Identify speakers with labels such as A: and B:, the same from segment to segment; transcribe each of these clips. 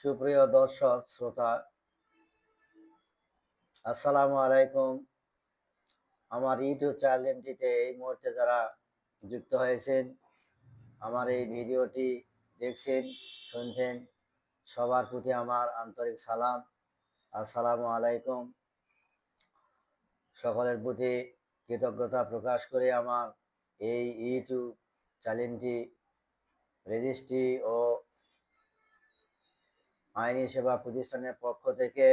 A: সুপ্রিয় দর্শক, শ্রোতা, আসসালামু আলাইকুম। আমার ইউটিউব চ্যানেলটিতে এই মুহূর্তে যারা যুক্ত হয়েছেন, আমার এই ভিডিওটি দেখছেন, শুনছেন, সবার প্রতি আমার আন্তরিক সালাম। আসসালামু আলাইকুম। সকলের প্রতি কৃতজ্ঞতা প্রকাশ করে আমার এই ইউটিউব চ্যানেলটি রেজিস্ট্রি ও আইনি সেবা প্রতিষ্ঠানের পক্ষ থেকে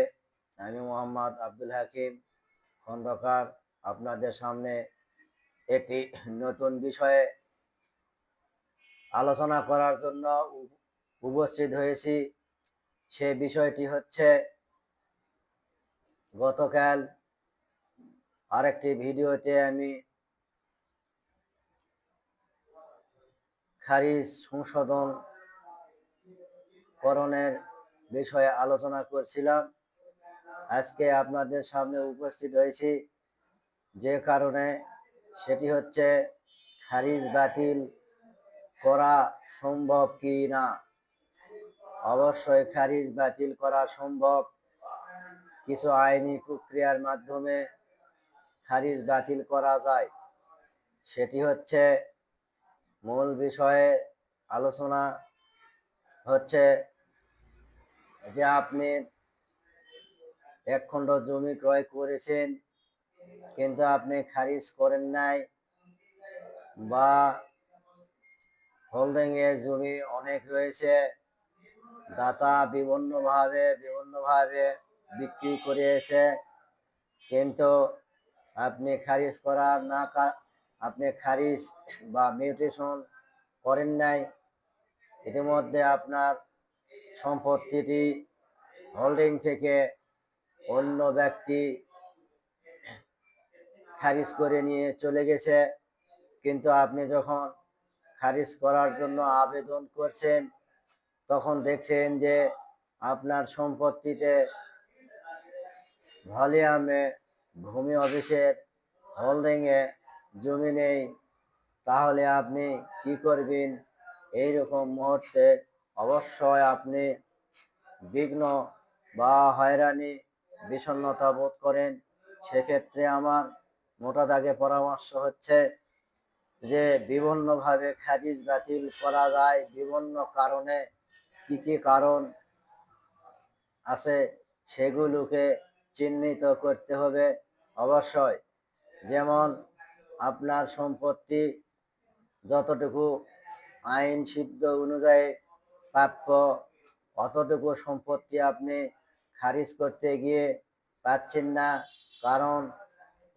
A: আমি মোহাম্মদ আব্দুল হাকিম খন্দকার আপনাদের সামনে একটি নতুন বিষয়ে আলোচনা করার জন্য উপস্থিত হয়েছি। সে বিষয়টি হচ্ছে গতকাল আরেকটি ভিডিওতে আমি খারিজ সংশোধন করণের বিষয়ে আলোচনা করছিলাম। আজকে আপনাদের সামনে উপস্থিত হয়েছি যে কারণে সেটি হচ্ছে খারিজ বাতিল করা সম্ভব কি না? অবশ্যই খারিজ বাতিল করা সম্ভব। কিছু আইনি প্রক্রিয়ার মাধ্যমে খারিজ বাতিল করা যায়। সেটি হচ্ছে মূল বিষয়ে আলোচনা হচ্ছে যে আপনি এক খণ্ড জমি ক্রয় করেছেন, কিন্তু আপনি খারিজ করেন নাই বা হোল্ডিং এর জমি অনেক রয়েছে, দাতা বিভিন্নভাবে বিভিন্নভাবে বিক্রি করিয়েছে কিন্তু আপনি খারিজ করার না আপনি খারিজ বা মিউটেশন করেন নাই। ইতিমধ্যে আপনার সম্পত্তিটি হোল্ডিং থেকে অন্য ব্যক্তি খারিজ করে নিয়ে চলে গেছে। কিন্তু আপনি যখন খারিজ করার জন্য আবেদন করছেন, তখন দেখছেন যে আপনার সম্পত্তিতে ভলিউমে ভূমি অফিসের হোল্ডিংয়ে জমি নেই। তাহলে আপনি কি করবেন? এই রকম মুহূর্তে অবশ্যই আপনি বিঘ্ন বা হয়রানি, বিষণ্ণতা বোধ করেন। সেক্ষেত্রে আমার মোটা দাগে পরামর্শ হচ্ছে যে, বিভিন্নভাবে খারিজ বাতিল করা যায়। বিভিন্ন কারণে কি কি কারণ আছে সেগুলোকে চিহ্নিত করতে হবে অবশ্যই। যেমন, আপনার সম্পত্তি যতটুকু আইন সিদ্ধ অনুযায়ী প্রাপ্য অতটুকু সম্পত্তি আপনি খারিজ করতে গিয়ে পাচ্ছেন না। কারণ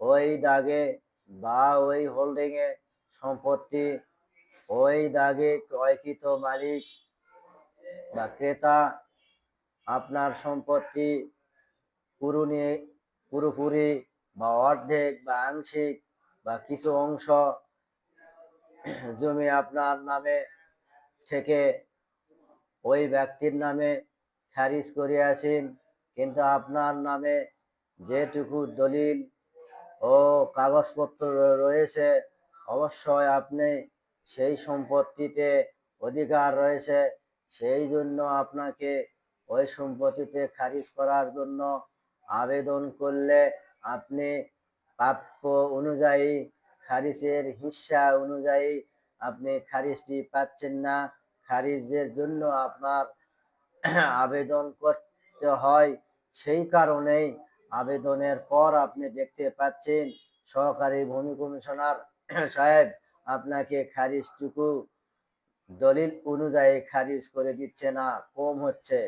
A: ওই দাগে বা ওই হোল্ডিংয়ে সম্পত্তি, ওই দাগে ক্রয়কৃত মালিক বা ক্রেতা আপনার সম্পত্তি পুরুনি, পুরোপুরি বা অর্ধেক বা আংশিক বা কিছু অংশ জমি আপনার নামে থেকে ওই ব্যক্তির নামে খারিজ করিয়াছেন, কিন্তু আপনার নামে যেটুকু দলিল ও কাগজপত্র রয়েছে, অবশ্যই আপনি সেই সম্পত্তিতে অধিকার রয়েছে। সেই জন্য আপনাকে ওই সম্পত্তিতে খারিজ করার জন্য আবেদন করলে আপনি প্রাপ্য অনুযায়ী, খারিজের হিসা অনুযায়ী আপনি খারিজটি পাচ্ছেন না। খারিজের জন্য আপনার আবেদন করতে হয়। সেই কারণেই আবেদনের পর আপনি দেখতে পাচ্ছেন, সহকারী ভূমি কমিশনার সাহেব আপনাকে খারিজটুকু দলিল অনুযায়ী খারিজ করে দিচ্ছে না, কম হচ্ছে।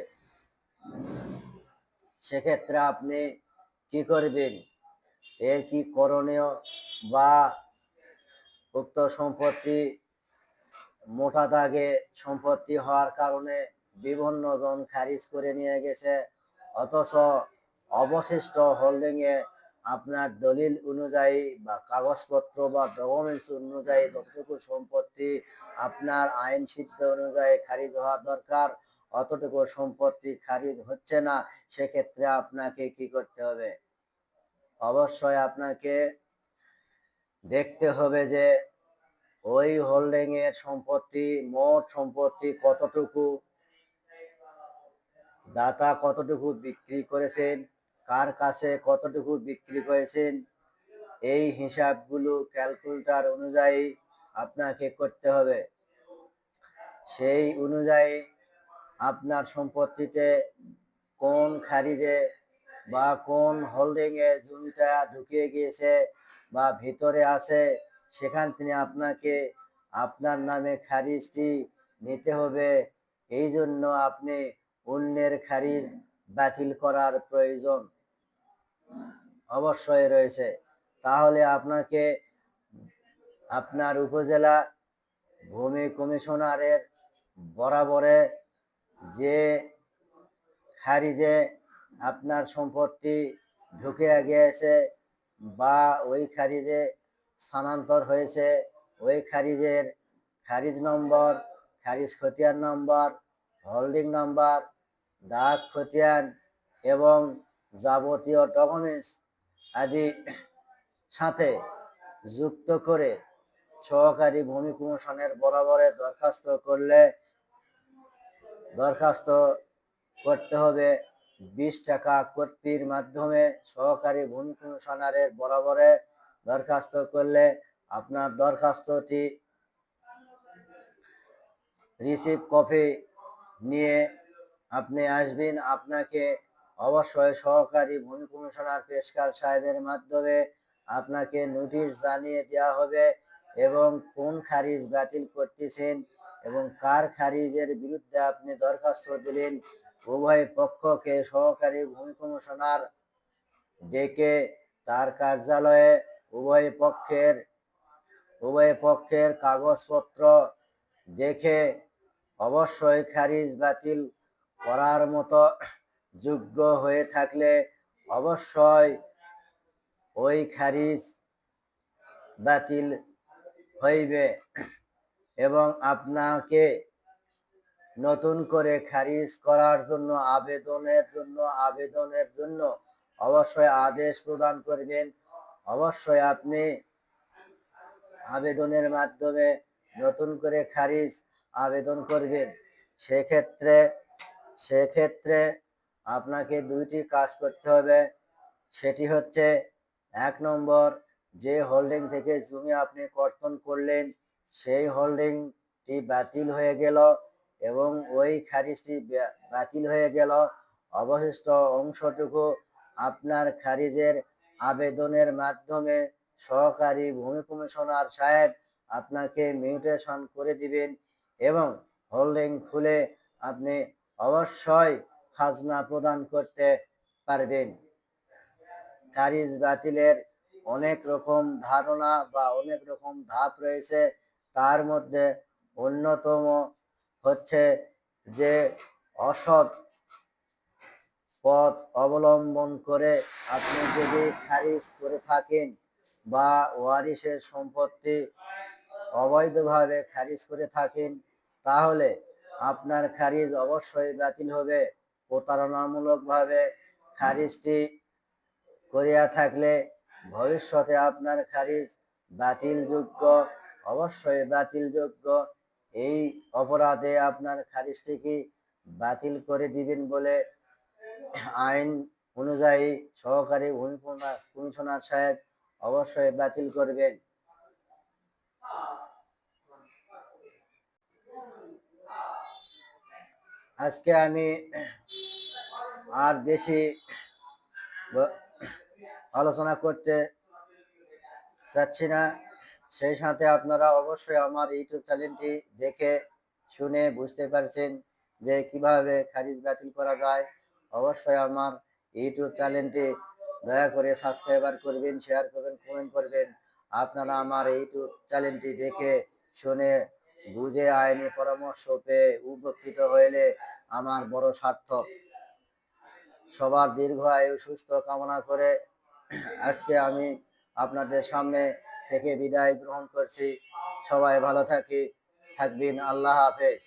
A: সেক্ষেত্রে আপনি কি করবেন? এর কি করণীয় বা উক্ত সম্পত্তি মোটা দাগে সম্পত্তি হওয়ার কারণে বিভিন্ন জন খারিজ করে নিয়ে গেছে। অথচ অবশিষ্ট হোল্ডিং এ আপনার দলিল অনুযায়ী বা কাগজপত্র বা ডকুমেন্টস অনুযায়ী যতটুকু সম্পত্তি আপনার আইন সিদ্ধ অনুযায়ী খারিজ হওয়া দরকার, অতটুকু সম্পত্তি খারিজ হচ্ছে না, সেক্ষেত্রে আপনাকে কি করতে হবে? অবশ্যই আপনাকে দেখতে হবে যে ওই হোল্ডিং এর সম্পত্তি, মোট সম্পত্তি কতটুকু? দাতা কতটুকু বিক্রি করেছেন? কার কাছে কতটুকু বিক্রি করেছেন? এই হিসাবগুলো ক্যালকুলেটর অনুযায়ী আপনাকে করতে হবে। সেই অনুযায়ী আপনার সম্পত্তিতে কোন খারিজে বা কোন হোল্ডিং এ জমিটা ঢুকিয়ে গিয়েছে বা ভিতরে আছে সেখান থেকে আপনাকে আপনার নামে খারিজটি নিতে হবে। এই জন্য আপনি অন্যের খারিজ বাতিল করার প্রয়োজন অবশ্যই রয়েছে। তাহলে আপনাকে আপনার উপজেলা ভূমি কমিশনারের বরাবরে যে খারিজে আপনার সম্পত্তি ঢুকে গিয়েছে বা ওই খারিজে স্থানান্তর হয়েছে। ওই খারিজের খারিজ নম্বর, খারিজ খতিয়ান নম্বর, হোল্ডিং নম্বর, দাগ খতিয়ান এবং যাবতীয় ডকুমেন্টস আদি সাথে যুক্ত করে সহকারী ভূমি কমিশনের বরাবরে দরখাস্ত করলে দরখাস্ত করতে হবে। বিশ টাকা কর্পির মাধ্যমে সহকারী ভূমি কমিশনারের বরাবরে দরখাস্ত করলে আপনার দরখাস্তটি রিসিভ কপি নিয়ে আপনি আসবেন। আপনাকে অবশ্যই সহকারী ভূমি কমিশনার পেশকার সাহেবের মাধ্যমে আপনাকে নোটিশ জানিয়ে দেওয়া হবে এবং কোন খারিজ বাতিল করতেছেন এবং কার খারিজের বিরুদ্ধে আপনি দরখাস্ত দিলেন, উভয় পক্ষকে সহকারী ভূমি কমিশনার ডেকে তার কার্যালয়ে উভয় পক্ষের উভয় পক্ষের কাগজপত্র দেখে অবশ্যই খারিজ বাতিল করার মতো যোগ্য হয়ে থাকলে অবশ্যই ওই খারিজ বাতিল হইবে এবং আপনাকে নতুন করে খারিজ করার জন্য, আবেদনের জন্য আবেদনের জন্য অবশ্যই আদেশ প্রদান করবেন। অবশ্যই আপনি আবেদনের মাধ্যমে নতুন করে খারিজ আবেদন করবেন। সেক্ষেত্রে সেক্ষেত্রে আপনাকে দুইটি কাজ করতে হবে। সেটি হচ্ছে, এক নম্বর, যে হোল্ডিং থেকে জমি আপনি কর্তন করলেন, সেই হোল্ডিংটি বাতিল হয়ে গেল এবং ওই খারিজটি বাতিল হয়ে গেল। অবশিষ্ট অংশটুকু আপনার খারিজের আবেদনের মাধ্যমে সহকারী ভূমি কমিশনার সাহেব আপনাকে মিউটেশন করে দিবেন এবং হোল্ডিং খুলে আপনি অবশ্যই খাজনা প্রদান করতে পারবেন। খারিজ বাতিলের অনেক রকম ধারণা বা অনেক রকম ধাপ রয়েছে। তার মধ্যে অন্যতম হচ্ছে যে অসৎ পথ অবলম্বন করে আপনি যদি খারিজ করে থাকেন বা ওয়ারিসের সম্পত্তি অবৈধভাবে খারিজ করে থাকেন, তাহলে আপনার খারিজ অবশ্যই বাতিল হবে। প্রতারণামূলকভাবে খারিজটি করিয়া থাকলে ভবিষ্যতে আপনার খারিজ বাতিলযোগ্য, অবশ্যই বাতিলযোগ্য। এই অপরাধে আপনার খারিজটিকে বাতিল করে দিবেন বলে আইন অনুযায়ী সহকারী কমিশনার- সাহেব অবশ্যই বাতিল করবেন। আজকে আমি আর বেশি আলোচনা করতে যাচ্ছি না। সেই সাথে আপনারা অবশ্যই আমার ইউটিউব চ্যানেলটি দেখে শুনে বুঝতে পারছেন যে কীভাবে খারিজ বাতিল করা যায়। অবশ্যই আমার ইউটিউব চ্যানেলটি দয়া করে সাবস্ক্রাইবার করবেন শেয়ার করবেন কমেন্ট করবেন। আপনারা আমার ইউটিউব চ্যানেলটি দেখে শুনে বুঝে আইনি পরামর্শ পেয়ে উপকৃত হইলে আমার বড় সার্থক। সবার দীর্ঘ আয়ু, সুস্থ কামনা করে আজকে আমি আপনাদের সামনে থেকে বিদায় গ্রহণ করছি। সবাই ভালো থাকি, থাকবেন, আল্লাহ হাফেজ।